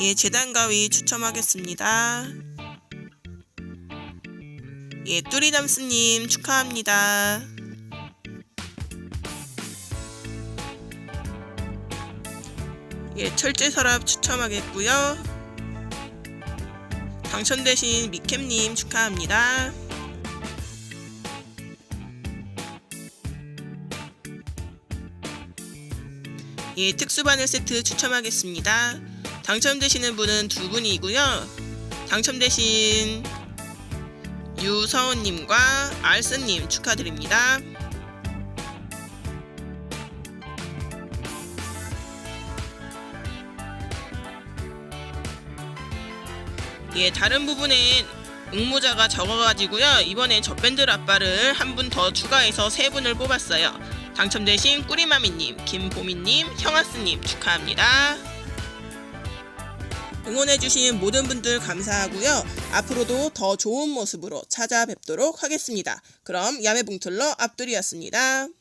예, 재단 가위 추첨하겠습니다. 예, 뚜리담스님 축하합니다. 예, 철제 서랍 추첨하겠고요. 당첨되신 미캠님 축하합니다. 예, 특수바늘 세트 추첨하겠습니다. 당첨되시는 분은 두 분이고요. 당첨되신 유서원님과 알슨님 축하드립니다. 예, 다른 부분에 응모자가 적어가지고요. 이번엔 젖밴드 라빠를 한 분 더 추가해서 세 분을 뽑았어요. 당첨되신 꾸리마미님, 김보미님, 형아스님 축하합니다. 응원해주신 모든 분들 감사하고요. 앞으로도 더 좋은 모습으로 찾아뵙도록 하겠습니다. 그럼 야매봉틀러 앞둘이었습니다.